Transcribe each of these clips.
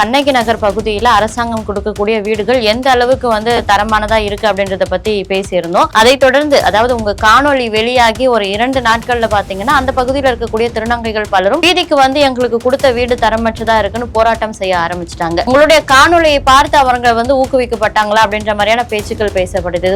கண்ணகி நகர் பகுதியில அரசாங்கம் கொடுக்கக்கூடிய வீடுகள் எந்த அளவுக்கு வந்து தரமானதா இருக்கு அப்படின்றத பத்தி பேசியிருந்தோம். அதை தொடர்ந்து அதாவது உங்க காணொலி வெளியாகி ஒரு இரண்டு நாட்கள்ல பாத்தீங்கன்னா அந்த பகுதியில் இருக்கக்கூடிய திருநங்கைகள் பலரும் வீதிக்கு வந்து எங்களுக்கு கொடுத்த வீடு தரமற்றதா இருக்குன்னு போராட்டம் செய்ய ஆரம்பிச்சிட்டாங்க. உங்களுடைய காணொலியை பார்த்து அவங்க வந்து ஊக்குவிக்கப்பட்டாங்களா அப்படின்ற மாதிரியான பேச்சுக்கள் பேசப்படுது.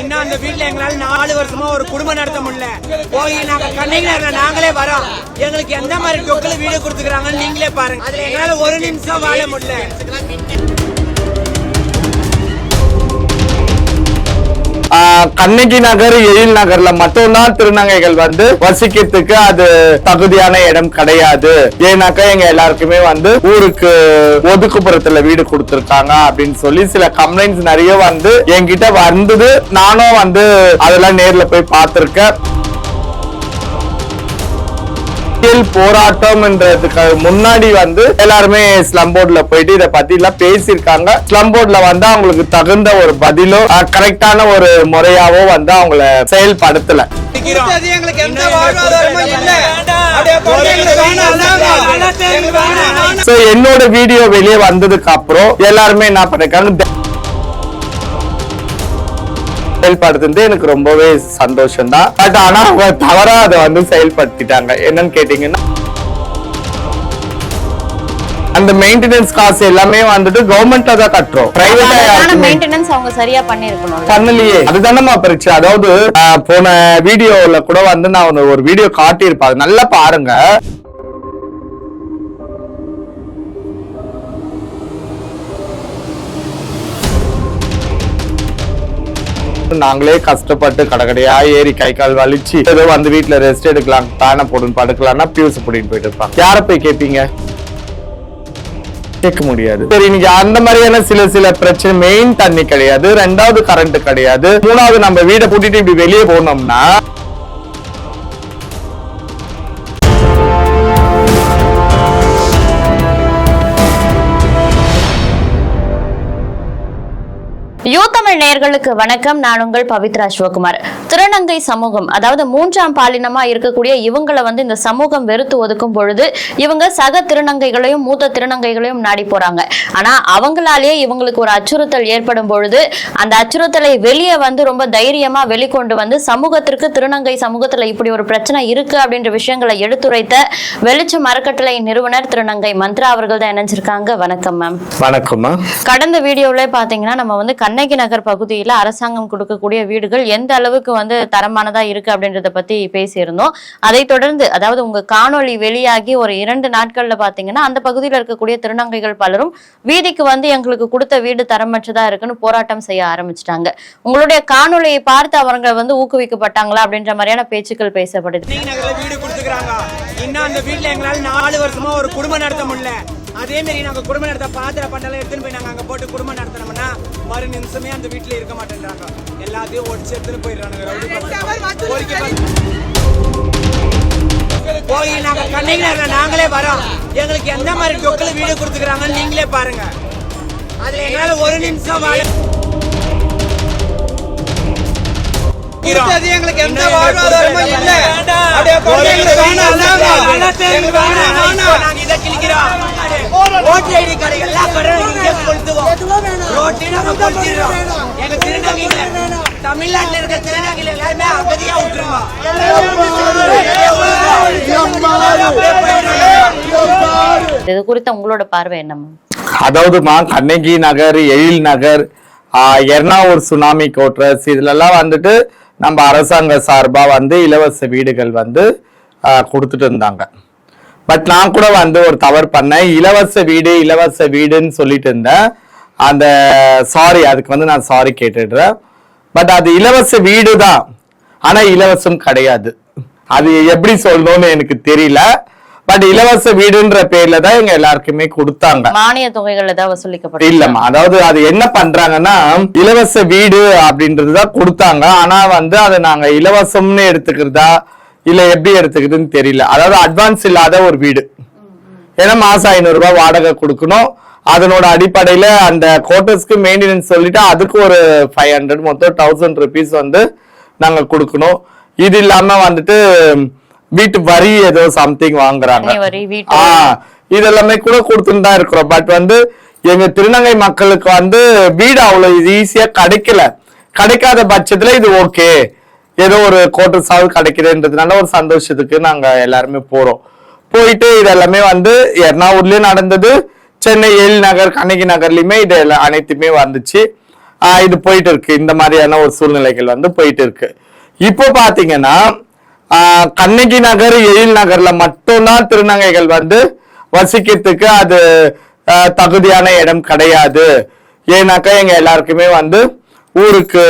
இன்னும் அந்த வீட்டுல எங்களால நாலு வருஷமா ஒரு குடும்பம் நடத்த முடியல. போய் நாங்க கண்ணகி நகர்ல நாங்களே வரோம். எங்களுக்கு எந்த மாதிரி டொக்கில் வீடு கொடுத்துக்கிறாங்கன்னு நீங்களே பாருங்க. அதுல எங்களால ஒரு நிமிஷம் வாழ முடியல. கண்ணகி நகர் எழில் நகர்ல மட்டும்தான் திருநங்கைகள் வந்து வசிக்கிறதுக்கு அது தகுதியான இடம் கிடையாது. ஏன்னாக்கா எங்க எல்லாருக்குமே வந்து ஊருக்கு ஒதுக்குப்புறத்துல வீடு கொடுத்துருக்காங்க அப்படின்னு சொல்லி சில கம்ப்ளைண்ட்ஸ் நிறைய வந்து என்கிட்ட வந்தது. நானும் வந்து அதெல்லாம் நேர்ல போய் பார்த்திருக்கேன். அரசியல் போராட்டம்ன்றதுக்கு முன்னாடி வந்து எல்லாருமே ஸ்லம் போர்ட்ல போயிட்டு இதை பத்தி எல்லாம் பேசியிருக்காங்க ஸ்லம் போர்ட்ல வந்து அவங்களுக்கு தகுந்த ஒரு பதிலோ கரெக்டான ஒரு முறையாவோ வந்து அவங்கள செயல்படுத்தல. என்னோட வீடியோ வெளியே வந்ததுக்கு அப்புறம் எல்லாருமே என்ன பண்ணிருக்காங்க செயல்படுத்துறது எனக்கு ரொம்பவே சந்தோஷம் தான் பட் ஆனா அவங்க தவறா அதை வந்து செயல்படுத்திட்டாங்க. என்னன்னு கேட்டீங்கன்னா அந்த மெயின்டெனன்ஸ் காசு எல்லாமே வந்துட்டு கவர்மெண்ட்ல தான் கட்டுறோம். பிரைவேட்டா மெயின்டெனன்ஸ் அவங்க சரியா பண்ணிருக்கணும் பண்ணலையே. அதுதானம்மா பிரச்சனை. அதாவது போன வீடியோல கூட வந்து நான் ஒரு- வீடியோ காட்டியிருப்பேன். நல்லா பாருங்க. நாங்களே கஷ்டப்பட்டு கடகடையா ஏறி கை கால் வலிச்சு ஏதோ வந்து வீட்டுல ரெஸ்ட் எடுக்கலாம் தானே போடுன்னு படுக்கலாம்னா பியூஸ் போடின்னு போயிட்டு இருப்பாங்க யார போய் கேட்பீங்க கேட்க முடியாது. சரி நீங்க அந்த மாதிரியான சில சில பிரச்சனை மெயின் தண்ணி கிடையாது. ரெண்டாவது கரண்ட் கிடையாது. மூணாவது நம்ம வீடை கூட்டிட்டு இப்படி வெளியே போனோம்னா தமிழ் நேயர்களுக்கு வணக்கம். நான் உங்கள் பவித்ரா சிவகுமார் திருநங்கை சமூகம் அதாவது மூன்றாம் பாலினமா இருக்கக்கூடிய இவங்களை வந்து இந்த சமூகம் வெறுத்து ஒதுக்கும் பொழுது இவங்க சக திருநங்கைகளையும் மூத்த திருநங்கைகளையும் நாடி போறாங்க. ஆனா அவங்களாலேயே இவங்களுக்கு ஒரு அச்சுறுத்தல் ஏற்படும் பொழுது அந்த அச்சுறுத்தலை வெளியே வந்து ரொம்ப தைரியமா வெளிக்கொண்டு வந்து சமூகத்திற்கு திருநங்கை சமூகத்துல இப்படி ஒரு பிரச்சனை இருக்கு அப்படின்ற விஷயங்களை எடுத்துரைத்த வெளிச்சம் அறக்கட்டளை நிறுவனர் திருநங்கை மந்த்ரா அவர்கள் தான் இணைஞ்சிருக்காங்க. வணக்கம் மேம். வணக்கம்மா கடந்த வீடியோல பாத்தீங்கன்னா நம்ம வந்து கண்ணகி நகர் பகுதியில அரசாங்கம் கொடுக்கக்கூடிய வீடுகள் எந்த அளவுக்கு வந்து தரமானதா இருக்கு அப்படின்றத பத்தி பேசியிருந்தோம். அதை தொடர்ந்து அதாவது உங்க காணொளி வெளியாகி ஒரு இரண்டு நாட்கள்ல பாத்தீங்கன்னா அந்த பகுதியில் இருக்கக்கூடிய திருநங்கைகள் பலரும் வீதிக்கு வந்து எங்களுக்கு கொடுத்த வீடு தரமற்றதா இருக்குன்னு போராட்டம் செய்ய ஆரம்பிச்சிட்டாங்க. உங்களுடைய காணொலியை பார்த்து அவங்க வந்து ஊக்குவிக்கப்பட்டாங்களா அப்படின்ற மாதிரியான பேச்சுக்கள் பேசப்படுது. வீடு கொடுத்துக்கிறாங்க. இன்னும் அந்த வீட்டுல எங்களால நாலு வருஷமா ஒரு குடும்பம் நடத்த முடியல. அதே மாதிரி நாங்க குடும்பம் நடத்த பாத்திர பண்டெல்லாம் எடுத்துன்னு போய் நாங்க அங்க போட்டு குடும்பம் நடத்தினோம்னா மறு நிமிஷமே அந்த வீட்டுல இருக்க மாட்டேன்றாங்க. எல்லாத்தையும் ஒடிச்சு எடுத்துன்னு பண்- போய் நாங்க கண்ணகி நகர்ல நாங்களே வரோம். எங்களுக்கு எந்த மாதிரி டொக்கில் வீடு கொடுத்துக்கிறாங்கன்னு நீங்களே பாருங்க. அதுல எங்களால ஒரு நிமிஷம் வாழ எங்களுக்கு எந்த வாழ்வாதாரமும் இல்ல. அப்படியே இதை கிழிக்கிறோம். ஓட்டு ஐடி கடை எல்லா கடையும் இங்கே கொளுத்துவோம். ரோட்டை நாங்க கொளுத்திடுறோம். எங்க திருநங்கைகளை, தமிழ்நாட்டுல இருக்க திருநங்கைகளை எல்லாருமே அமைதியா விட்டுருங்க. அப்படியே போயிடுங்க. இது குறித்த உங்களோட பார்வை என்ன மேம் அதாவதுமா கண்ணகி நகர் எழில் நகர் எர்ணாவூர் சுனாமி கோட்ரஸ் இதுலலாம் வந்துட்டு நம்ம அரசாங்க சார்பா வந்து இலவச வீடுகள் வந்து கொடுத்துட்டு இருந்தாங்க பட் நான் கூட வந்து ஒரு தவறு பண்ணேன். இலவச வீடு இலவச வீடுன்னு சொல்லிட்டு இருந்தேன். அந்த சாரி அதுக்கு வந்து நான் சாரி கேட்டுடுறேன். பட் அது இலவச வீடு தான் ஆனா இலவசம் கிடையாது. அது எப்படி சொல்லணும்னு எனக்கு தெரியல. பட் இலவச வீடுன்ற பேர்ல தான் எங்க எல்லாருக்குமே கொடுத்தாங்க. மானிய தொகைகள் ஏதாவது வசூலிக்கப்படும் இல்லம்மா அதாவது அது என்ன பண்றாங்கன்னா இலவச வீடு அப்படின்றதுதான் கொடுத்தாங்க. ஆனா வந்து அதை நாங்க இலவசம்னு எடுத்துக்கிறதா இல்ல எப்படி எடுத்துக்கிறதுன்னு தெரியல. அதாவது அட்வான்ஸ் இல்லாத ஒரு வீடு. ஏன்னா மாசம் ஐநூறு ரூபாய் வாடகை கொடுக்கணும். அதனோட அடிப்படையில அந்த கோட்டர்ஸ்க்கு மெயின்டெனன்ஸ் சொல்லிட்டு அதுக்கு ஒரு ஃபைவ் ஹண்ட்ரட் மொத்தம் தௌசண்ட் ருபீஸ் வந்து நாங்க கொடுக்கணும். இது இல்லாம வந்துட்டு வீட்டு வரி ஏதோ சம்திங் வாங்குறாங்க. தனி வரி, வீட்டு ஆ இதெல்லாமே கூட கொடுத்துட்டு தான் இருக்கிறோம். பட் வந்து எங்க திருநங்கை மக்களுக்கு வந்து வீடு அவ்வளவு ஈஸியா கிடைக்கல. கிடைக்காத பட்சத்துல இது ஓகே ஏதோ ஒரு கோட்டர் சாவு கிடைக்குதுன்றதுனால ஒரு சந்தோஷத்துக்கு நாங்க எல்லாருமே போறோம். போயிட்டு இதெல்லாமே வந்து எர்ணாவூர்லயும் நடந்தது. சென்னை எழில் நகர் கண்ணகி நகர்லயுமே இது அனைத்துமே வந்துச்சு. இது போயிட்டு இருக்கு இந்த மாதிரியான ஒரு சூழ்நிலைகள் வந்து போயிட்டு இருக்கு இப்போ பாத்தீங்கன்னா கண்ணகி நகர் எழில் நகர்ல மட்டும்தான் திருநங்கைகள் வந்து வசிக்கிறதுக்கு அது தகுதியான இடம் கிடையாது. ஏன்னாக்கா எங்க எல்லாருக்குமே வந்து ஊருக்கு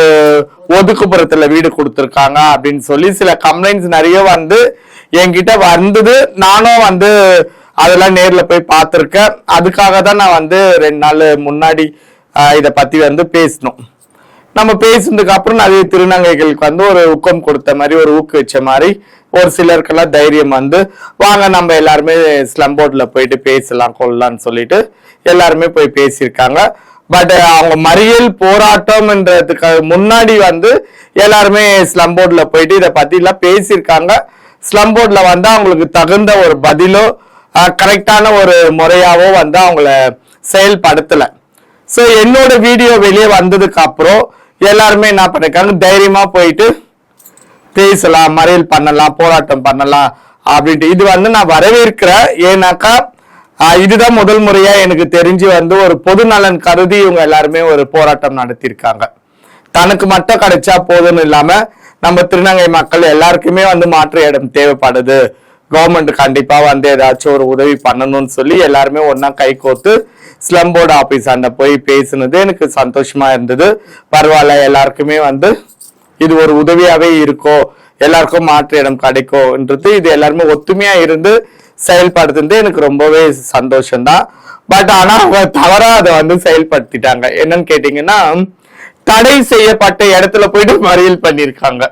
ஒதுக்குப்புறத்துல வீடு கொடுத்துருக்காங்க அப்படின்னு சொல்லி சில கம்ப்ளைண்ட்ஸ் நிறைய வந்து என்கிட்ட வந்தது. நானும் வந்து அதெல்லாம் நேர்ல போய் பார்த்துருக்கேன். அதுக்காக தான் நான் வந்து ரெண்டு நாள் முன்னாடி இதை இத பத்தி வந்து பேசணும். நம்ம பேசினதுக்கு அப்புறம் நிறைய திருநங்கைகளுக்கு வந்து ஒரு ஊக்கம் கொடுத்த மாதிரி ஒரு ஊக்குவிச்ச மாதிரி ஒரு சிலருக்கெல்லாம் தைரியம் வந்து வாங்க நம்ம எல்லாருமே ஸ்லம் போர்டில் போயிட்டு பேசலாம் கொள்ளலாம்னு சொல்லிட்டு எல்லாருமே போய் பேசியிருக்காங்க. பட் uh, அவங்க மறியல் போராட்டம்ன்றதுக்கு முன்னாடி வந்து எல்லாருமே ஸ்லம் போர்டில் போயிட்டு இதை பத்தி எல்லாம் பேசியிருக்காங்க ஸ்லம் போர்டில் வந்து அவங்களுக்கு தகுந்த ஒரு பதிலோ கரெக்டான ஒரு முறையாவோ வந்து அவங்கள செயல்படுத்தலை. ஸோ என்னோட வீடியோ வெளியே வந்ததுக்கு அப்புறம் எல்லாருமே என்ன பண்ணிருக்காங்க? தைரியமா போயிட்டு பேசலாம் மறியல் பண்ணலாம் போராட்டம் பண்ணலாம் அப்படின்ட்டு. இது வந்து நான் வரவேற்கிறேன் ஏன்னாக்கா இதுதான் முதல் முறையா எனக்கு தெரிஞ்சு வந்து ஒரு பொது நலன் கருதி இவங்க எல்லாருமே ஒரு போராட்டம் நடத்தியிருக்காங்க. தனக்கு மட்டும் கிடைச்சா போதும்னு இல்லாம நம்ம திருநங்கை மக்கள் எல்லாருக்குமே வந்து மாற்று இடம் தேவைப்படுது. கவர்மெண்ட் கண்டிப்பா வந்து ஏதாச்சும் ஒரு உதவி பண்ணணும்னு சொல்லி எல்லாருமே ஒன்னா கை கோர்த்து ஸ்லம் போர்டு ஆபீஸ் அண்ட போய் பேசுனது எனக்கு சந்தோஷமா இருந்தது. பரவாயில்ல எல்லாருக்குமே வந்து இது ஒரு உதவியாவே இருக்கோ எல்லாருக்கும் மாற்று இடம் கிடைக்கும்ன்றது இது எல்லாருமே ஒத்துமையா இருந்து செயல்படுத்துறது எனக்கு ரொம்பவே சந்தோஷம்தான். பட் ஆனா அவங்க தவறா அதை வந்து செயல்படுத்திட்டாங்க. என்னன்னு கேட்டீங்கன்னா தடை செய்யப்பட்ட இடத்துல போயிட்டு மறியல் பண்ணிருக்காங்க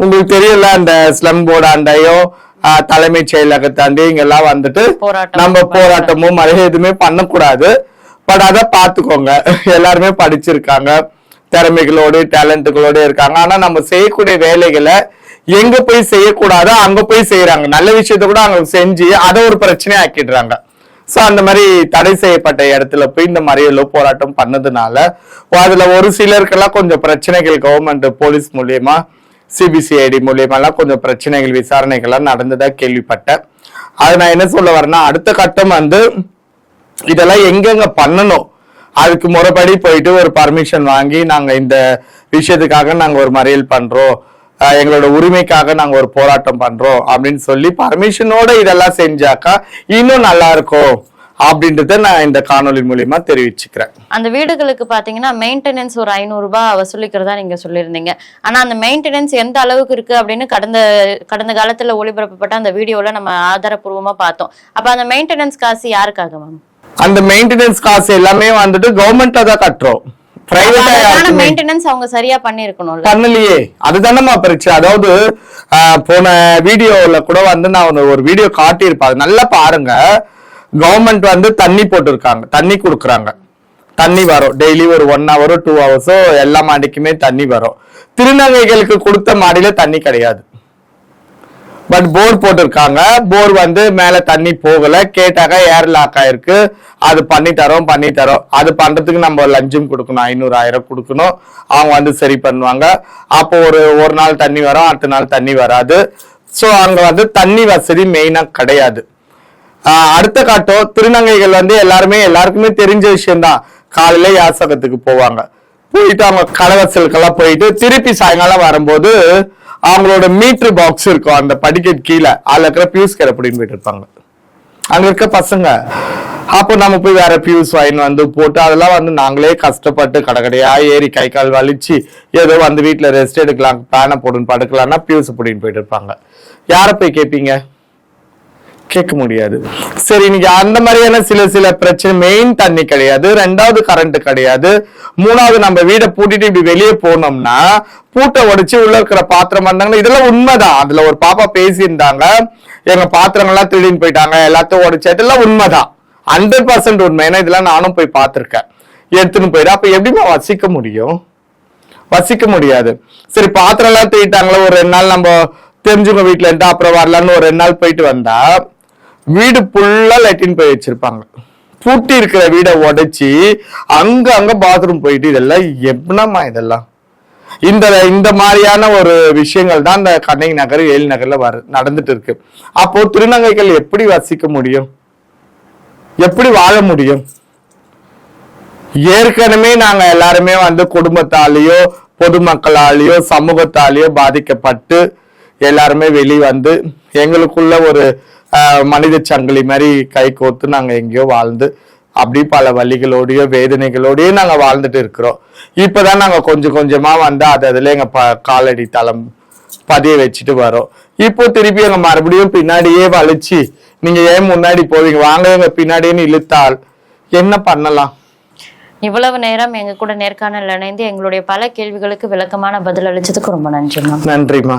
உங்களுக்கு தெரியல அந்த ஸ்லம் போர்டு அண்டையோ தலைமைச் செயலகத்தாண்டி இங்கெல்லாம் வந்துட்டு நம்ம போராட்டமும் மழை எதுவுமே பண்ணக்கூடாது. பட் அதை பார்த்துக்கோங்க. எல்லாருமே படிச்சிருக்காங்க. திறமைகளோடு டேலண்ட்டுகளோடு இருக்காங்க. ஆனா நம்ம செய்யக்கூடிய வேலைகளை எங்க போய் செய்யக்கூடாதோ அங்க போய் செய்யறாங்க நல்ல விஷயத்த கூட அங்க செஞ்சு அதை ஒரு பிரச்சனையா ஆக்கிடுறாங்க. சோ அந்த மாதிரி தடை செய்யப்பட்ட இடத்துல போய் இந்த மறியலோ போராட்டம் பண்ணதுனால அதுல ஒரு சிலருக்கெல்லாம் கொஞ்சம் பிரச்சனைகள் கவர்மெண்ட் போலீஸ் மூலியமா சிபிசிஐடி மூலியமா எல்லாம் கொஞ்சம் பிரச்சனைகள் விசாரணைகள்லாம் நடந்ததா கேள்விப்பட்டேன். அது நான் என்ன சொல்ல வரேன்னா அடுத்த கட்டம் வந்து இதெல்லாம் எங்கெங்க பண்ணணும்? அதுக்கு முறைப்படி போயிட்டு ஒரு பர்மிஷன் வாங்கி நாங்க இந்த விஷயத்துக்காக நாங்க ஒரு மறியல் பண்றோம். எங்களோட உரிமைக்காக நாங்க ஒரு போராட்டம் பண்றோம் அப்படின்னு சொல்லி பர்மிஷனோட இதெல்லாம் செஞ்சாக்கா இன்னும் நல்லா இருக்கும் அப்படின்றத நான் இந்த காணொளி மூலியமா தெரிவிச்சுக்கிறேன். அந்த வீடுகளுக்கு பாத்தீங்கன்னா மெயின்டெனன்ஸ் ஒரு ஐநூறு ரூபாய் வசூலிக்கிறதா நீங்க சொல்லியிருந்தீங்க. ஆனா அந்த மெயின்டெனன்ஸ் எந்த அளவுக்கு இருக்கு அப்படின்னு கடந்த கடந்த காலத்துல ஒளிபரப்பப்பட்ட அந்த வீடியோல நம்ம ஆதாரப்பூர்வமா பார்த்தோம். அப்ப அந்த மெயின்டெனன்ஸ் காசு யாருக்காக மேம் அந்த மெயின்டெனன்ஸ் காசு எல்லாமே வந்துட்டு கவர்மெண்ட்டா தான் கட்டுறோம். மெயின்டெனன்ஸ் அவங்க சரியா பண்ணிருக்கணும்ல பண்ணலையே. அதுதானம்மா பிரச்சனை அதாவது போன வீடியோல கூட வந்து நான் ஒரு- வீடியோ காட்டியிருப்பேன். நல்லா பாருங்க. கவர்மெண்ட் வந்து தண்ணி போட்டிருக்காங்க. தண்ணி கொடுக்குறாங்க. தண்ணி வரும். டெய்லி ஒரு ஒன் ஹவரோ டூ ஹவர்ஸோ எல்லா மாடிக்குமே தண்ணி வரும். திருநங்கைகளுக்கு கொடுத்த மாடியில தண்ணி கிடையாது. பட் போர் போட்டிருக்காங்க. போர் வந்து மேல தண்ணி போகல. கேட்டாக்க ஏர் லாக் ஆயிருக்கு. அது பண்ணி தரோம் பண்ணி தரோம். அது பண்றதுக்கு நம்ம லஞ்சம் கொடுக்கணும். ஐநூறு ஆயிரம் கொடுக்கணும். அவங்க வந்து சரி பண்ணுவாங்க. அப்போ ஒரு ஒரு நாள் தண்ணி வரும் அடுத்த நாள் தண்ணி வராது. ஸோ அங்க வந்து தண்ணி வசதி மெயினா கிடையாது. அடுத்த காட்டம் திருநங்கைகள் வந்து எல்லாருமே எல்லாருக்குமே தெரிஞ்ச விஷயம்தான். காலையில யாசகத்துக்கு போவாங்க. போயிட்டு அவங்க கடவசலுக்கெல்லாம் போயிட்டு திருப்பி சாயங்காலம் வரும்போது அவங்களோட மீட்ரு பாக்ஸ் இருக்கும். அந்த படிக்கட் கீழே. அதுல இருக்கிற பியூஸ் கேர் அப்படின்னு போயிட்டு இருப்பாங்க. அங்க இருக்க பசங்க. அப்போ நம்ம போய் வேற பியூஸ் வாங்கின்னு வந்து போட்டு அதெல்லாம் வந்து நாங்களே கஷ்டப்பட்டு கடகடையா ஏறி கை கால் வலிச்சு ஏதோ வந்து வீட்டுல ரெஸ்ட் எடுக்கலாம் பேனை போடுன்னு படுக்கலாம்னா பியூஸ் பிடின்னு போயிட்டு இருப்பாங்க. யாரை போய் கேட்பீங்க கேட்க முடியாது. சரி இன்னைக்கு அந்த மாதிரியான சில சில பிரச்சனை மெயின் தண்ணி கிடையாது. ரெண்டாவது கரண்ட் கிடையாது. மூணாவது நம்ம வீடை பூட்டிட்டு இப்படி வெளியே போனோம்னா பூட்டை உடைச்சு உள்ள இருக்கிற பாத்திரம் வந்தாங்கன்னா இதெல்லாம் உண்மைதான். அதுல ஒரு பாப்பா பேசியிருந்தாங்க. எங்க பாத்திரங்கள்லாம் திருடின்னு போயிட்டாங்க. எல்லாத்தையும் உடைச்சு இதெல்லாம் உண்மைதான். ஹண்ட்ரட் பர்சன்ட் உண்மை. ஏன்னா இதெல்லாம் நானும் போய் பார்த்திருக்கேன். எடுத்துன்னு போயிடும் அப்ப எப்படிமா வசிக்க முடியும்? வசிக்க முடியாது. சரி பாத்திரம் எல்லாம் தூக்கிட்டாங்களே ஒரு ரெண்டு நாள் நம்ம தெரிஞ்சுங்க வீட்டுல இருந்தா அப்புறம் வரலான்னு ஒரு ரெண்டு நாள் போயிட்டு வந்தா வீடு ஃபுல்லா லெட்டின் போய் வச்சிருப்பாங்க. பூட்டி இருக்கிற வீடை உடைச்சி அங்க அங்க பாத்ரூம் போயிட்டு இதெல்லாம் எப்படினாமா இதெல்லாம்? இந்த இந்த மாதிரியான ஒரு விஷயங்கள் தான் இந்த கண்ணகி நகர் ஏழு நகர்ல வர நடந்துட்டு இருக்கு. அப்போ திருநங்கைகள் எப்படி வசிக்க முடியும்? எப்படி வாழ முடியும்? ஏற்கனவே நாங்க எல்லாருமே வந்து குடும்பத்தாலேயோ பொதுமக்களாலேயோ சமூகத்தாலேயோ பாதிக்கப்பட்டு எல்லாருமே வெளி வந்து எங்களுக்குள்ள ஒரு மனித சங்கிலி மாதிரி கை கோத்து நாங்க எங்கேயோ வாழ்ந்து அப்படி பல வலிகளோடயோ வேதனைகளோடயோ நாங்க வாழ்ந்துட்டு இருக்கிறோம். இப்பதான் நாங்க கொஞ்சம் கொஞ்சமா வந்து அது அதுல எங்க ப காலடி தளம் பதிய வச்சுட்டு வரோம். இப்போ திருப்பி எங்க மறுபடியும் பின்னாடியே வலிச்சு நீங்க ஏன் முன்னாடி போவீங்க? வாங்க எங்க பின்னாடின்னு இழுத்தால் என்ன பண்ணலாம்? இவ்வளவு நேரம் எங்க கூட நேர்காணல் இணைந்து எங்களுடைய பல கேள்விகளுக்கு விளக்கமான பதில் அளிச்சதுக்கு ரொம்ப நன்றி மேம் நன்றிம்மா.